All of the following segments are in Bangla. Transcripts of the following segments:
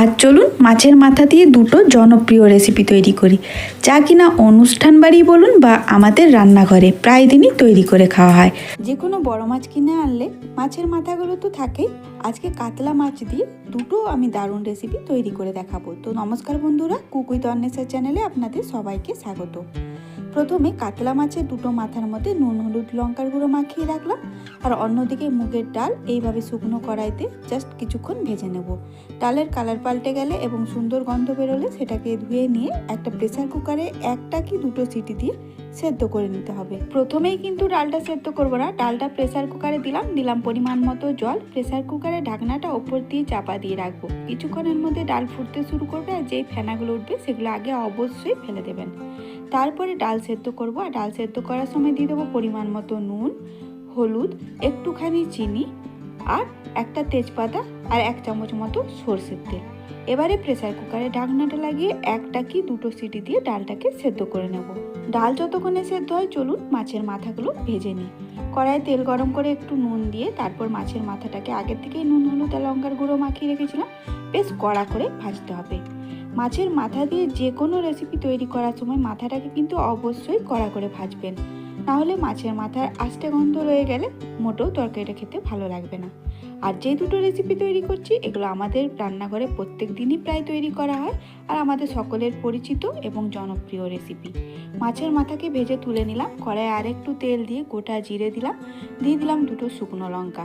আজ চলুন মাছের মাথা দিয়ে দুটো জনপ্রিয় রেসিপি তৈরি করি। যা কিনা অনুষ্ঠান বাড়ি বলুন বা আমাদের রান্নাঘরে প্রায় দিনই তৈরি করে খাওয়া হয়। যে কোনো বড় মাছ কিনে আনলে মাছের মাথাগুলো তো থাকেই। আজকে কাতলা মাছ দিয়ে দুটো আমি দারুণ রেসিপি তৈরি করে দেখাবো। তো নমস্কার বন্ধুরা, কুকুই তন্নেসার চ্যানেলে আপনাদের সবাইকে স্বাগত। প্রথমে কাতলা মাছের দুটো মাথার মধ্যে নুন, হলুদ, লঙ্কার গুঁড়ো মাখিয়ে রাখলাম আর অন্যদিকে মুগের ডাল এইভাবে শুকনো কড়াইতে জাস্ট কিছুক্ষণ ভেজে নেব। ডালের কালার পাল্টে গেলে এবং সুন্দর গন্ধ বেরোলে সেটাকে ধুয়ে নিয়ে একটা প্রেসার কুকারে একটা কি দুটো সিটি দিয়ে সেদ্ধ করে নিতে হবে। প্রথমেই কিন্তু ডালটা সেদ্ধ করব না। ডালটা প্রেসার কুকারে দিলাম। দিলাম পরিমাণ মতো জল। প্রেসার কুকারে ঢাকনাটা ওপর দিয়ে চাপা দিয়ে রাখব। কিছুক্ষণের মধ্যে ডাল ফুটতে শুরু করবে আর যেই ফেনাগুলো উঠবে সেগুলো আগে অবশ্যই ফেলে দেবেন। তারপরে ডাল সেদ্ধ করব। আর ডাল সেদ্ধ করার সময় দিয়ে দেবো পরিমাণ মতো নুন, হলুদ, একটুখানি চিনি আর একটা তেজপাতা আর এক চামচ মতো সর্ষের তেল। এবারে প্রেসার কুকারে ঢাকনাটা লাগিয়ে একটা কি দুটো সিটি দিয়ে ডালটাকে সেদ্ধ করে নেব। ডাল যতক্ষণে সেদ্ধ হয়, চলুন মাছের মাথাগুলো ভেজে নিই। কড়াই তেল গরম করে একটু নুন দিয়ে তারপর মাছের মাথাটাকে আগের থেকেই নুন, হলুদ লঙ্কার গুঁড়ো মাখিয়ে রেখেছিলাম। বেশ কড়া করে ভাজতে হবে। মাছের মাথা দিয়ে যে কোনো রেসিপি তৈরি করার সময় মাথাটাকে কিন্তু অবশ্যই কড়া করে ভাজবেন। নাহলে মাছের মাথার আস্তে গন্ধ রয়ে গেলে মোটেও তরকারিটা খেতে ভালো লাগবে না। আর যে দুটো রেসিপি তৈরি করছি, এগুলো আমাদের রান্নাঘরে প্রত্যেক দিনই প্রায় তৈরি করা হয় আর আমাদের সকলের পরিচিত এবং জনপ্রিয় রেসিপি মাছের মাথাকে ভেজে তুলে নিলাম কড়াই আর একটু তেল দিয়ে গোটা জিরে দিলাম, দিয়ে দিলাম দুটো শুকনো লঙ্কা।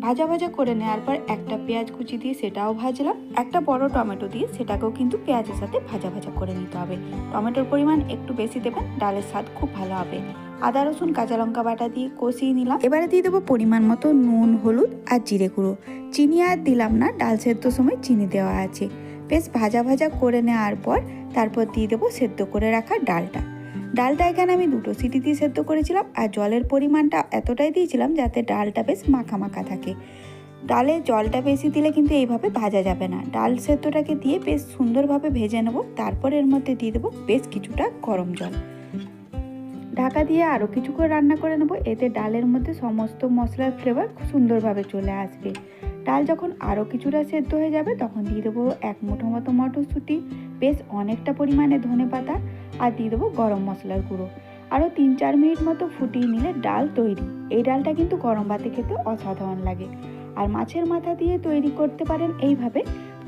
ভাজা ভাজা করে নেওয়ার পর একটা পেঁয়াজ কুচি দিয়ে সেটাও ভাজলাম, একটা বড় টমেটো দিয়ে সেটাকেও কিন্তু পেঁয়াজের সাথে ভাজা ভাজা করে নিতে হবে। টমেটোর পরিমাণ একটু বেশি দেবেন, ডালের স্বাদ খুব ভালো হবে। আদা, রসুন, কাঁচা লঙ্কা বাটা দিয়ে কষিয়ে নিলাম। এবারে দিয়ে দেবো পরিমাণ মতো নুন, হলুদ আর জিরে গুঁড়ো। চিনি আর দিলাম না, ডাল সেদ্ধ সময় চিনি দেওয়া আছে। বেশ ভাজা ভাজা করে নেওয়ার পর তারপর দিয়ে দেবো সেদ্ধ করে রাখা ডালটা। ডালটা এখানে আমি দুটো সিটি দিয়ে সেদ্ধ করেছিলাম আর জলের পরিমাণটা এতটাই দিয়েছিলাম যাতে ডালটা বেশ মাখা মাখা থাকে। ডালে জলটা বেশি দিলে কিন্তু এইভাবে ভাজা যাবে না। ডাল সেদ্ধটাকে দিয়ে বেশ সুন্দরভাবে ভেজে নেব। তারপর এর মধ্যে দিয়ে দেবো বেশ কিছুটা গরম জল। ঢাকা দিয়ে আরও কিছু করে রান্না করে নেব। এতে ডালের মধ্যে সমস্ত মশলার ফ্লেভার খুব সুন্দরভাবে চলে আসবে। ডাল যখন আরও কিছুটা সেদ্ধ হয়ে যাবে, তখন দিয়ে দেবো এক মুঠো মতো মটরশুঁটি, বেশ অনেকটা পরিমাণে ধনে পাতা, আর দিয়ে দেবো গরম মশলার গুঁড়ো। আরও তিন চার মিনিট মতো ফুটিয়ে নিলে ডাল তৈরি। এই ডালটা কিন্তু গরম ভাতে খেতে অসাধারণ লাগে। আর মাছের মাথা দিয়ে তৈরি করতে পারেন এইভাবে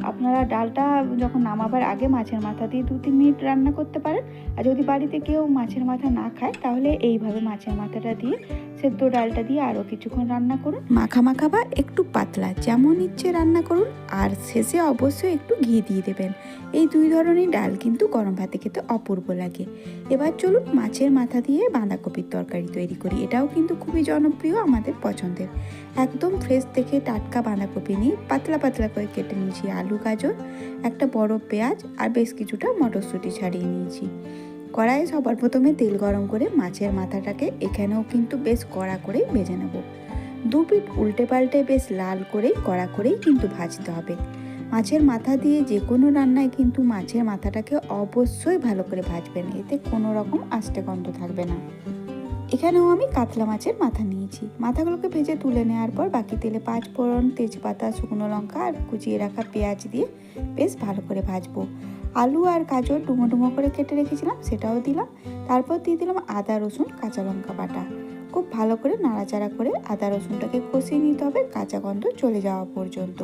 আপনারা ডালটা যখন নামাবার আগে মাছের মাথা দিয়ে দু তিন মিনিট রান্না করতে পারেন। আর যদি বাড়িতে কেউ মাছের মাথা না খায়, তাহলে এইভাবে মাছের মাথাটা দিয়ে সেদ্ধ ডালটা দিয়ে আরও কিছুক্ষণ রান্না করুন। মাখা মাখা বা একটু পাতলা, যেমন ইচ্ছে রান্না করুন। আর শেষে অবশ্যই একটু ঘি দিয়ে দেবেন। এই দুই ধরনের ডাল কিন্তু গরম ভাতে খেতে অপূর্ব লাগে। এবার চলুন মাছের মাথা দিয়ে বাঁধাকপির তরকারি তৈরি করি। এটাও কিন্তু খুবই জনপ্রিয় আমাদের পছন্দের। একদম ফ্রেশ দেখে টাটকা বাঁধাকপি নিয়ে পাতলা পাতলা করে কেটে নিয়েছি আলু গাজর, একটা বড় পেঁয়াজ আর বেশ কিছুটা মটরশুঁটি ছাড়িয়ে নিয়েছি। কড়াইয়ে সবার প্রথমে তেল গরম করে মাছের মাথাটাকে এখানেও কিন্তু বেশ কড়া করেই ভেজে নেব। দু পিঠ উল্টে পাল্টে বেশ লাল করেই, কড়া করেই কিন্তু ভাজতে হবে। মাছের মাথা দিয়ে যে কোনো রান্নায় কিন্তু মাছের মাথাটাকে অবশ্যই ভালো করে ভাজবেন, এতে কোনো রকম আষ্টে গন্ধ থাকবে না। এখানেও আমি কাতলা মাছের মাথা নিয়েছি। মাথাগুলোকে ভেজে তুলে নেওয়ার পর বাকি তেলে পাঁচ ফোড়ন তেজপাতা, শুকনো লঙ্কা আর কুচিয়ে রাখা পেঁয়াজ দিয়ে বেশ ভালো করে ভাজবো। আলু আর গাজর ডুমো ডুমো করে কেটে রেখেছিলাম, সেটাও দিলাম। তারপর দিয়ে দিলাম আদা, রসুন, কাঁচা লঙ্কা বাটা। খুব ভালো করে নাড়াচাড়া করে আদা, রসুনটাকে কষিয়ে নিতে হবে, কাঁচা গন্ধ চলে যাওয়া পর্যন্ত।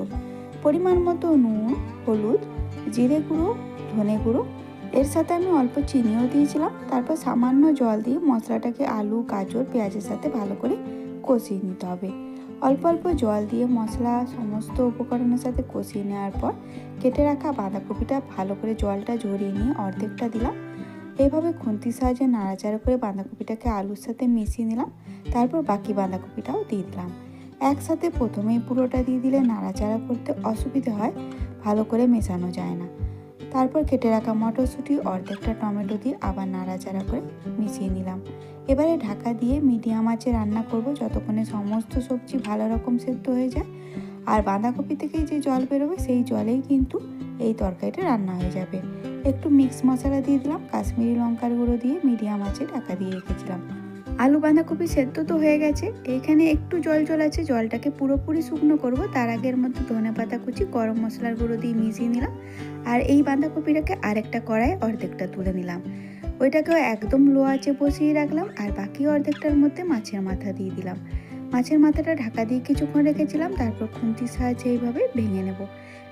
পরিমাণ মতো নুন, হলুদ, জিরে গুঁড়ো, ধনে গুঁড়ো এর সাথে আমি অল্প চিনিও দিয়েছিলাম, তারপর সামান্য জল দিয়ে মশলাটাকে আলু, গাজর, পেঁয়াজের সাথে ভালো করে কষিয়ে নিতে হবে। অল্প অল্প জল দিয়ে মশলা সমস্ত উপকরণের সাথে কষিয়ে নেওয়ার পর কেটে রাখা বাঁধাকপিটা ভালো করে জলটা ঝরিয়ে নিয়ে অর্ধেকটা দিলাম। এইভাবে খুন্তির সাহায্যে নাড়াচাড়া করে বাঁধাকপিটাকে আলুর সাথে মিশিয়ে নিলাম, তারপর বাকি বাঁধাকপিটাও দিয়ে দিলাম। একসাথে প্রথমেই পুরোটা দিয়ে দিলে নাড়াচাড়া করতে অসুবিধে হয়, ভালো করে মেশানো যায় না। তারপর কেটে রাখা মটরশুঁটি, অর্ধেকটা টমেটো দিয়ে আবার নাড়াচাড়া করে মিশিয়ে নিলাম। এবারে ঢাকা দিয়ে মিডিয়াম আঁচে রান্না করব যতক্ষণে সমস্ত সবজি ভালো রকম সেদ্ধ হয়ে যায়। আর বাঁধাকপি থেকে যে জল বেরোবে সেই জলেই কিন্তু এই তরকারিটা রান্না হয়ে যাবে। একটু মিক্স মশলা দিয়ে দিলাম, কাশ্মীরি লঙ্কার গুঁড়ো দিয়ে মিডিয়াম আঁচে ঢাকা দিয়ে রেখেছিলাম। আলু বাঁধাকপি সেদ্ধ তো হয়ে গেছে। এইখানে একটু জল জল আছে, জলটাকে পুরোপুরি শুকনো করব। তার আগের এর মধ্যে ধনে পাতা কুচি, গরম মশলার গুঁড়ো দিয়ে মিশিয়ে নিলাম। আর এই বাঁধাকপিটাকে আরেকটা কড়ায় অর্ধেকটা তুলে নিলাম। ওইটাকেও একদম লো আছে বসিয়ে রাখলাম। আর বাকি অর্ধেকটার মধ্যে মাছের মাথা দিয়ে দিলাম। মাছের মাথাটা ঢাকা দিয়ে কিছুক্ষণ রেখেছিলাম, তারপর খুন্তির সাহায্যে এইভাবে ভেঙে নেব।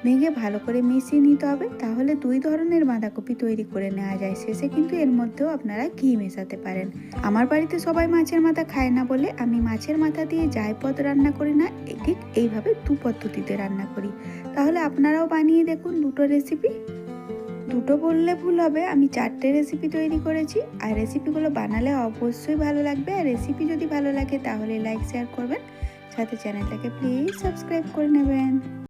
ভেঙে ভালো করে মিশিয়ে নিতে হবে, তাহলে দুই ধরনের বাঁধাকপি তৈরি করে নেওয়া যায়। শেষে কিন্তু এর মধ্যেও আপনারা ঘি মেশাতে পারেন। আমার বাড়িতে সবাই মাছের মাথা খায় না বলে আমি মাছের মাথা দিয়ে যাই পদ রান্না করি না ঠিক এইভাবে দু পদ্ধতিতে রান্না করি। তাহলে আপনারাও বানিয়ে দেখুন দুটো রেসিপি দুটো বললে ভুল হবে। আমি চারটে রেসিপি তৈরি করেছি। আর রেসিপিগুলো বানালে অবশ্যই ভালো লাগবে। আর রেসিপি যদি ভালো লাগে তাহলে লাইক শেয়ার করবেন। সাথে চ্যানেলটাকে প্লিজ সাবস্ক্রাইব করে নেবেন।